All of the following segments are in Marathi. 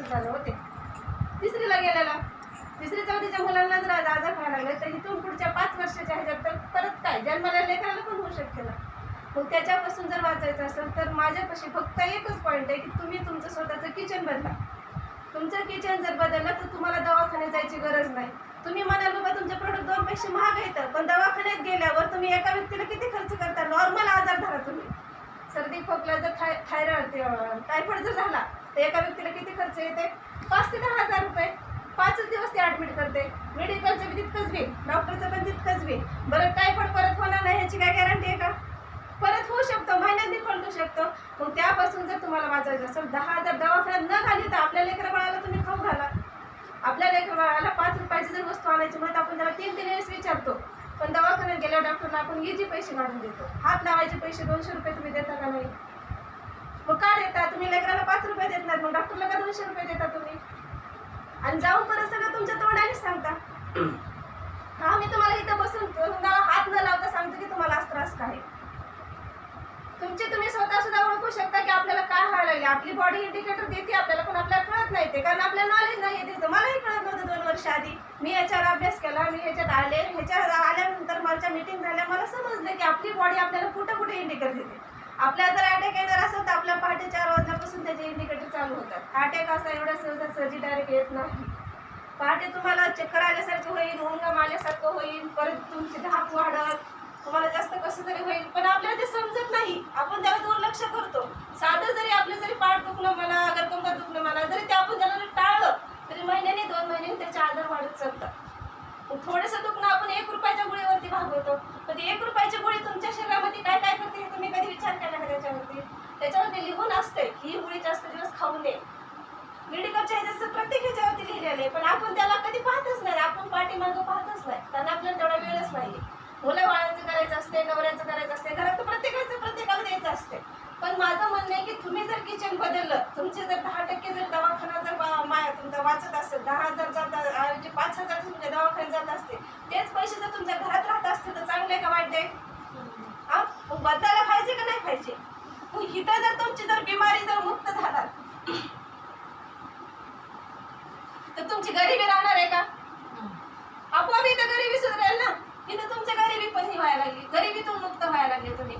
वर्ष झालं होते. तिसरीला गेलेला. तिसरी चौथीच्या मुलांना जर आज आजार व्हायला लागले तर इथून पुढच्या पाच वर्षाच्या ह्याच्यात तर परत काय? जन्माला लेकराला पण होऊ शकते ना. मग त्याच्यापासून जर वाचायचं असेल तर माझ्यापाशी फक्त एकच पॉईंट आहे की तुम्ही तुमचं स्वतःचं किचन बदला. तुमचं किचन जर बदललं तर तुम्हाला दवाखान्यात जायची गरज नाही. तुम्ही म्हणाल बाबा तुमचे प्रोडक्ट दोन पैसे महाग येतं पण दवाखान्यात गेल्यावर तुम्ही एका व्यक्तीला किती खर्च करता? नॉर्मल आजार धरा तुम्ही. सर्दी खोकला जर थाय थायरॉइड टायफॉइड जर झाला तर एका व्यक्तीला किती खर्च येते? पाच ते दहा हजार रुपये. पाचच दिवस ते ॲडमिट करते. मेडिकलचं बी तितकंच बिल डॉक्टरचं पण तितकंच बिल बरं टायफॉइड परत होणार नाही ह्याची काय गॅरंटी आहे का? परत होऊ शकतो महिन्यात बी पलटू शकतो. मग त्यापासून जर तुम्हाला वाचायचं असेल दहा हजार दवाखान्यात न घाली तर आपल्या लेकरा बाळाला तुम्ही खाऊ घाला. आपल्या लेकरा बाळाला पाच रुपयाची जर वस्तू आणायची म्हणत आपण त्याला तीन तीन वेळेस विचारतो. गेल्या डॉक्टरला आपण इजी पैसे काढून देतो हात लावायचे पैसे दोनशे रुपये तुम्ही देता का नाही? मग का देता? तुम्ही लेकराला पाच रुपये देत नाही मग डॉक्टरला का दोनशे रुपये देता तुम्ही? आणि जाऊन परत सगळं तुमच्या तोंडानेच सांगता. हा मी तुम्हाला इथं बसून तुम्हाला हात न लावता सांगतो की तुम्हाला आज त्रास काय. आहे. तुमचे तुम्ही स्वतः सुद्धा ओळखू शकता की आपल्याला काय व्हायला लागले आपली बॉडी इंडिकेटर देते आपल्याला पण आपल्याला कळत नाही ते कारण आपल्याला नॉलेज नाही येते नव्हतं आधी. मी याच्यावर अभ्यास केला मी ह्याच्यात आले. ह्याच्यावर आल्यानंतर माझ्या मीटिंग झाल्या. मला समजलं की आपली बॉडी आपल्याला कुठं कुठे इंडिकेट देते. आपल्याला जर अटॅक येणार असेल तर आपल्या पहाटे चार वाजल्यापासून त्याचे इंडिकेटर चालू होतात. अटॅक असा एवढ्या सर्जी डायरेक्ट येत नाही. पहाटे तुम्हाला चक्कर आल्यासारखं होईल उंगम आल्यासारखं होईल परत तुमची धाप वाढत तुम्हाला जास्त कसं तरी होईल. पण आपल्याला ते समजत नाही. आपण त्याला दुर्लक्ष करतो. साधं जरी आपलं जरी पाठ दुखणं म्हणा अगर कंबर दुखणं म्हणा जरी ते आपण त्याला टाळलं तरी महिन्याने त्याचे आजार वाढत चालतात. थोडंसं दुखणं आपण एक रुपयाच्या गोळीवरती भागवतो. पण एक रुपयाची गोळी तुमच्या शरीरामध्ये काय काय करते हे तुम्ही कधी विचार केला का त्याच्यावरती? त्याच्यावरती लिहून असते की ही गोळी जास्त दिवस खाऊ नये. मेडिकलच्या ह्याच्यात प्रत्येक ह्याच्यावरती लिहिलेलं आहे. पण आपण त्याला कधी पाहतच नाही. आपण पाठीमागं पाहतच नाही. कारण आपल्याला तेवढा वेळच नाही मुलं बाळांचं करायचं असते नवऱ्याचं करायचं असते घरात तर प्रत्येकाचं प्रत्येकाला द्यायचं असते पण माझं म्हणणं आहे की तुम्ही जर किचन बदललं तुमचे जर दहा टक्के जर दवाखाना जर वा- मा- असेल दहा हजार जात ऐवजी पाच हजार तुमच्या म्हणजे दवाखान्यात जात असते. तेच पैसे जर तुमच्या घरात राहत असते तर चांगले का वाईट आहे? हा? मग बदलायला पाहिजे का नाही पाहिजे? मग इथं जर तुमची जर बिमारी जर मुक्त झालात तर तुमची गरिबी राहणार आहे का? आपोआप इथं गरिबी सुधारेल ना? इथं तुमची गरिबी पण ही व्हायला लागली. गरिबीतून मुक्त व्हायला लागले तुम्ही.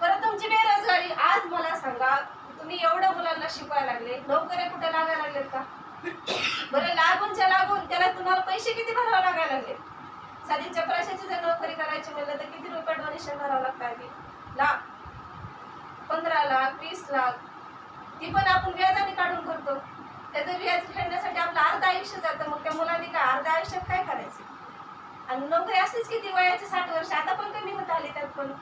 परत तुमची बेरोजगारी. आज मला सांगा तुम्ही एवढं मुलांना शिकवायला लागले. नोकऱ्या कुठे लागायला लागलेत का बरं लागूनच्या लागून त्याला तुम्हाला पैसे किती भरावे लागायला लागले? साधी चपराशाची जर नोकरी करायची म्हणलं तर किती रुपये डोनेशन भरावं लागतं आधी? लाख पंधरा लाख वीस लाख. ती पण आपण व्याजाने काढून करतो. त्याचं व्याज फेडण्यासाठी आपलं अर्ध आयुष्य जातं. मग त्या मुलांनी काय अर्ध्या आयुष्यात काय करायचं? आणि नोकरी असेच किती वयाचे साठ वर्ष. आता पण कमी होत आली त्यात पण.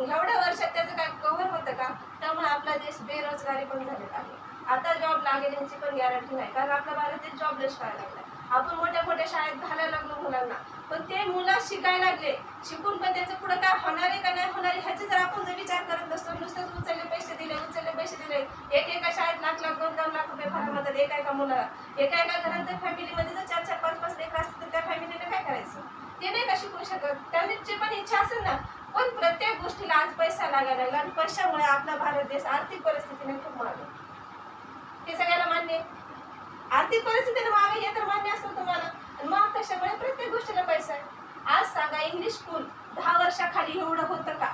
एवढ्या वर्षात त्याचं काय कव्हर होतं का? त्यामुळे आपला देश बेरोजगारी पण झालेला आहे. आता जॉब लागेल यांची पण गॅरंटी नाही. कारण आपला भारत देश जॉबलेस व्हायला लागला आपण मोठ्या मोठ्या शाळेत घालायला लागलो मुलांना. पण ते मुलं शिकायला लागले. शिकून पण त्याचं पुढे काय होणार आहे का नाही होणार आहे ह्याचे जर आपण जर विचार करत नसतो नुसतेच उचलले पैसे दिले उचलले पैसे दिले. एक एका शाळेत लाख लाख दोन दोन लाख रुपये भरा म्हणतात एका एका मुलाला. एका एका घरात जर फॅमिलीमध्ये जर चार चार पाच पाच लेकर असतील तर त्या फॅमिलीने काय करायचं? ते नाही का शिकू शकत? त्यांची पण इच्छा असेल ना. पण प्रत्येक गोष्टीला आज पैसा लागायला लागला आणि पैशामुळे आपला भारत देश आर्थिक परिस्थितीने खूप मागे हे सगळ्याला मान्य आहे. आर्थिक परिस्थितीने मागे हे तर मान्य असेल तुम्हाला. आणि मग कशामुळे प्रत्येक गोष्टीला पैसा आहे. आज सांगा इंग्लिश स्कूल दहा वर्षाखाली एवढं होतं का?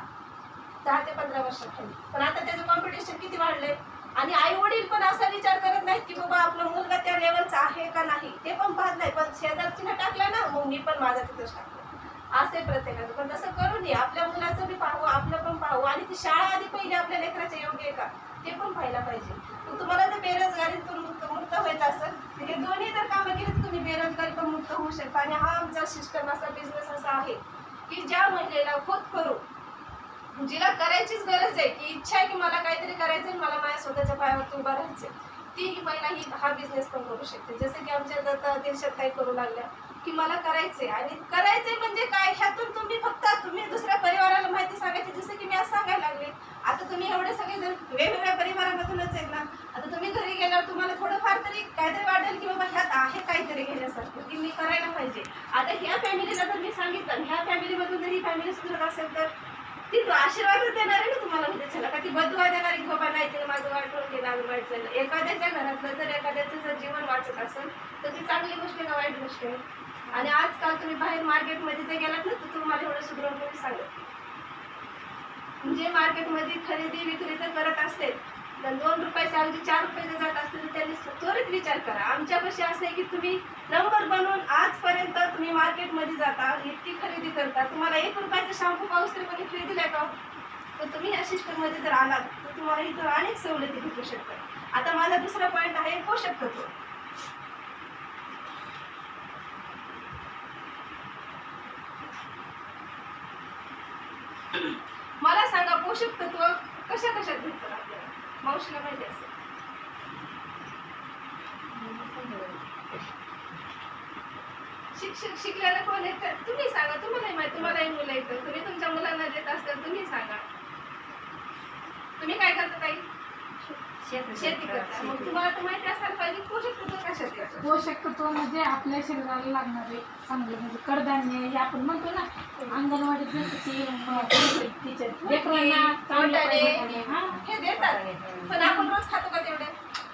दहा ते पंधरा वर्षाखाली. पण आता त्याचं कॉम्पिटिशन किती वाढलंय? आणि आई वडील पण असा विचार करत नाहीत की बाबा आपला मुलगा त्या लेवलचा आहे का नाही? ते पण पाहत नाही. पण शेजारची टाकलं ना मग मी पण माझा तिथंच टाकलं. असे प्रत्येकाचं. पण तसं करू नये. आपल्या मुलाचं बी पाहू आपलं पण पाहू आणि ती शाळा आधी पहिले आपल्या लेकराच्या योग्य आहे का? ते पण पाहायला पाहिजे. मग तुम्हाला जर बेरोजगारीतून मुक्त मुक्त व्हायचं असेल तर हे म्हणजे दोन्ही जर कामं केली तर तुम्ही बेरोजगारी पण मुक्त होऊ शकता. आणि हा आमचा सिस्टम असा बिझनेस असा आहे की ज्या महिलेला खुद करू जिला करायचीच गरज आहे की इच्छा आहे की मला काहीतरी करायचं आहे मला माझ्या स्वतःच्या पायावरती उभा राहायचं ती ही महिला ही हा बिझनेस पण करू शकते. जसं की आमच्या दत्ता देशात काही करू लागल्या की मला करायचंय. आणि करायचंय म्हणजे काय? ह्यातून तुम्ही फक्त तुम्ही दुसऱ्या परिवाराला माहिती सांगायची. जसं की मी आज सांगायला लागले आता तुम्ही एवढे सगळे जर वेगवेगळ्या परिवारामधूनच आहेत ना आता तुम्ही गेल्यावर तुम्हाला थोडंफार तरी काहीतरी वाटेल की बाबा ह्यात आहे काहीतरी घेण्यासारखं की मी करायला पाहिजे. आता ह्या फॅमिलीला जर मी सांगितलं ह्या फॅमिलीमधून जर ही फॅमिली सुधरत असेल तर ती आशीर्वाद देणार आहे ना तुम्हाला म्हणजे उद्याच्याला का ती बदुवा देणारी बाबा नाही तिला माझं वाटून गेलं आम्ही वाईट झालं एखाद्याच्या घरातलं जर एखाद्याचं जर जीवन वाचत असेल तर ती चांगली गोष्ट आहे का वाईट गोष्ट आहे? आणि आजकाल तुम्ही बाहेर मार्केटमध्ये जर गेलात ना तर तुम्हाला एवढं सुधरून कोणी सांगत म्हणजे मार्केटमध्ये खरेदी विक्री जर करत असते तर दोन रुपयाच्या अगदी चार रुपयाचे जात असतील त्यांनी त्वरित विचार करा. आमच्यापाशी असं आहे की तुम्ही नंबर बनवून आजपर्यंत तुम्ही मार्केटमध्ये जाता इतकी खरेदी करता. तुम्हाला एक रुपयाचा शॅम्पू पाऊस तरी कोणी फ्री दिला का हो? तर तुम्ही या सिस्टममध्ये जर आलात तर तुम्हाला इथं अनेक सवलती भेटू शकतात. आता माझा दुसरा पॉईंट आहे पोषक तत्व. मला सांगा पोषक तत्व कशा कशात भेटतात? मावशीला पाहिजे असेल. शिक्षक शिकलेलं कोण येतं तुम्ही सांगा. तुम्हाला माहिती तुम्हालाही मुलं येतं तुम्ही तुमच्या मुलांना देत असताल तुम्ही सांगा. तुम्ही काय करता ताई? शेती करता मग तुम्हाला तर माहिती असायला पाहिजे पोषक तत्व कशात पोषक तत्व म्हणजे आपल्या शरीराला लागणारे चांगले म्हणजे कडधान्य हे आपण म्हणतो ना अंगणवाडीत जसं की teacher, लेकरांना चांगलं पाहिजे. हा. हे देतात. पण आपण रोज खातो का तेवढे?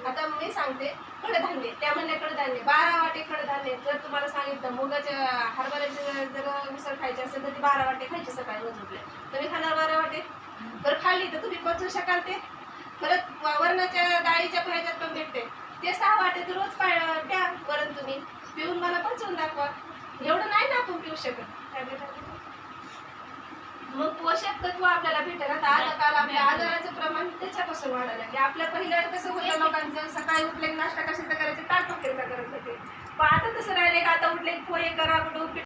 आता मी सांगते कडधान्य. त्या म्हणल्या कडधान्य. बारा वाटे कडधान्य. जर तुम्हाला सांगितलं मुगाच्या हरभऱ्याचे जर मिसळ खायची असेल तर ती बारा वाटे खायची सकाळी रोज उठले तुम्ही खाणार बारा वाटे? तर खाल्ली तर तुम्ही पचवू शकाल ते. परत वरणाच्या डाळीच्या ह्याच्यात पण भेटते. ते सहा वाटे तर रोज द्या प्या वरण तुम्ही. पिऊन मला पचवून दाखवा. एवढं नाही ना आपण पिऊ शकत. मग पोषक तत्व आपल्याला भेटेल आता आज काल आपल्या आजाराचं प्रमाण त्याच्यापासून वाढायला लागले. आपल्या पहिल्या कसं होतं लोकांचं? सकाळी उठले नाश्ता कशाचा करायचे? ताट भाकरीचा करत होते. पण आता तसं राहिले का? आता उठले की पोहे करा कुठं